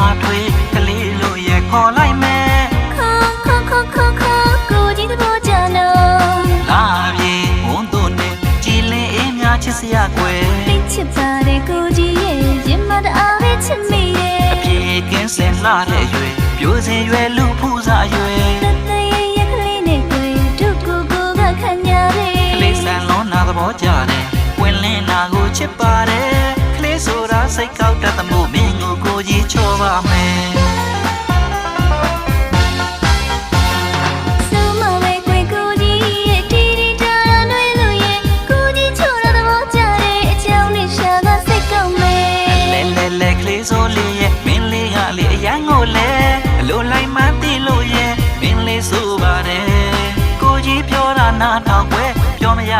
မထွေးကလေးလိုရခေါ်လိုက်မယ်ခေါ်ခေါ်ခေါ်ခေါ်ခေါ်ကိုကြီးတဘောကြလို့လာပြေဝန်တို့နဲ့ကြည်လင်းအေးများချစ်စရာကွယ်သိချစ်ပါတယ်ကိုကြီးရဲ့ရင်မတအားပဲချစ်မိရဲ့အပြေကင်းစင်လာတဲ့ရွယ်ပြိုစင်ရွယ်လူဖူးစားရွယ်သဘောကြတယ်ဝင်လင်းနာကိုချစ်ပါတယ်ကလေးဆိုတာစိတ်ကောက်တတ်သ ကိုကိုကြီးချောပါမယ်စမမဲကိုကိုကြီးရဲ့တီတီတာတာနှွေးလို့ရဲ့ကိုကြီးချိုးရတဲ့ဘောကြတဲ့အကြောင်းနဲ့ရှာကစိတ်ကောက်မဲလဲလဲလဲကလေးဆိုလေးရဲ့မင်းလေးကလေးအရန်ကိုလဲအလိုလိုက်မှသိလို့ရဲ့မင်းလေးဆိုပါတယ်ကိုကြီးပြောတာနား